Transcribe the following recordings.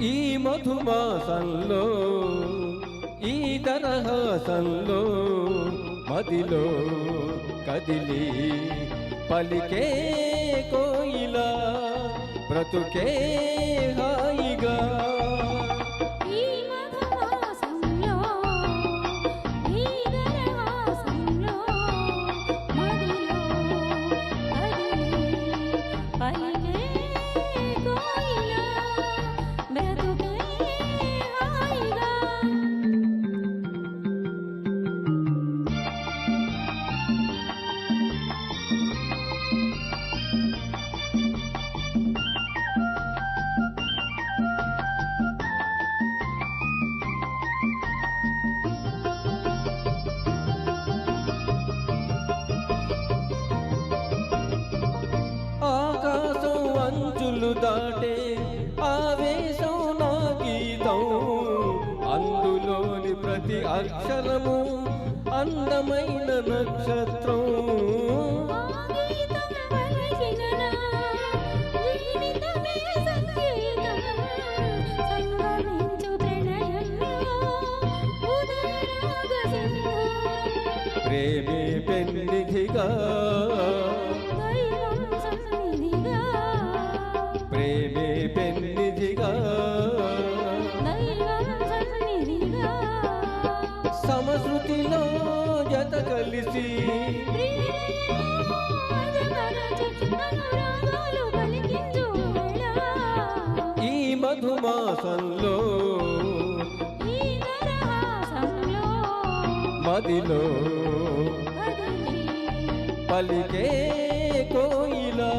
ఈ మధుమాసంలో ఈ తరహాసంలో మదిలో కదిలి పలికే కోయిలా బ్రతుకే హాయిగా. ప్రతి అక్షరము అందమైన నక్షత్రం. ఆగీతం వేళ ఈ మధుమాసంలో మదిలో పలికే కోయిలా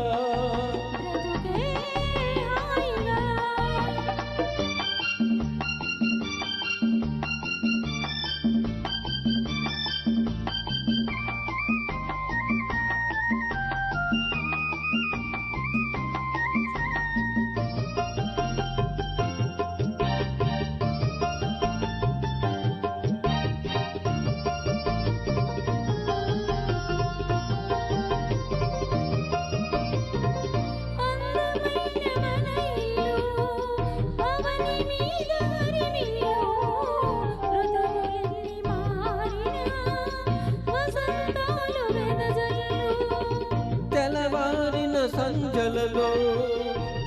తెల్లవారిన సంజలలో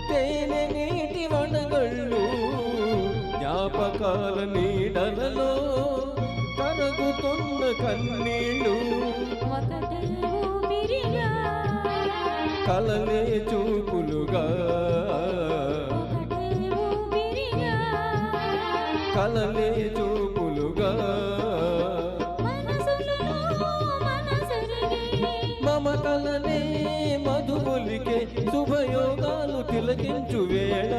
తేనె నీటి వడగళ్ళు జ్ఞాపకాల నీడలలో కరుగుతున్న కన్నీళ్ళు ఒకటే ఊపిరిగా కలలే చూపులుగా కలలే చూపులుగా. మమతలనే మధుబులికే శుభయోగాలు తిలకించు వేళ.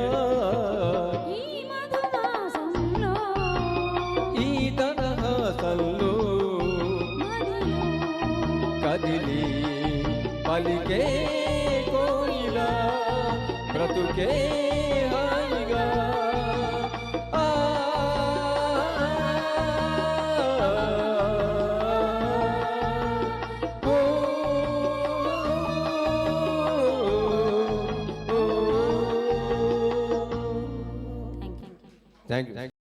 ఈ తరహాసంలో కదిలి పలికే కోయిలా బ్రతుకే Thank you.